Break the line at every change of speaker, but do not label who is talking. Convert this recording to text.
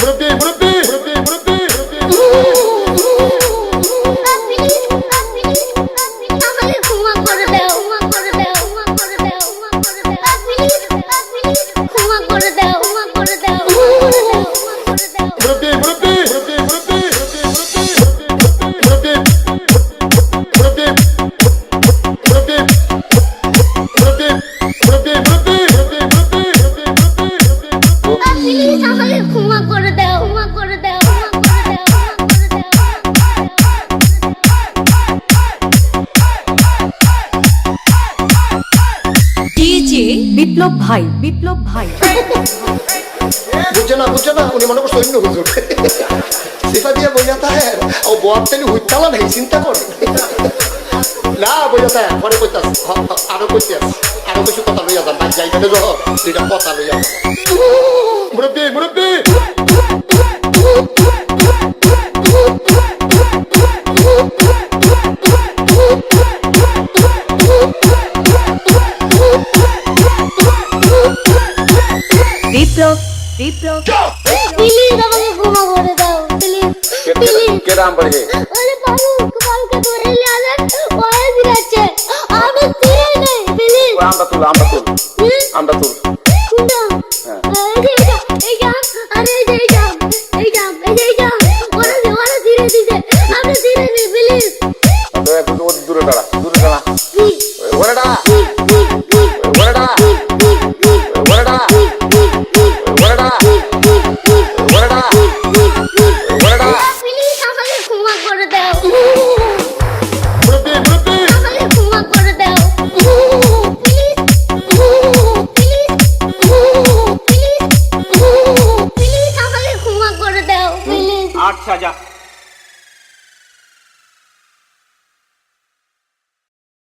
Murabbi, Murabbi, Murabbi,
Murabbi. বিপ্লব ভাই বিপ্লব ভাই।
বুঝছে না বুঝছে না, উনি মনে করছে অন্য হুজুর। সেটা দিয়ে ও বয়ার তেলি হুইতালা নেই, চিন্তা করে। না, বইয়া তাহে পরে আরও আরও কিছু কথা লইয়া যান যাইবে যহ দুইটা কথা লইয়া মুরব্বী, মুরব্বি!
বিপ্লব।
প্লিজ আমাকে ক্ষমা করে দাও প্লিজ প্লিজ
কেরাম পড়ে
আরে বাবু কালকে ধরে নিয়ে ওরে দিচ্ছে আমি দিয়ে নেই প্লিজ
আমরা তুল আমরা তুল আমরা তুল
आठ सजा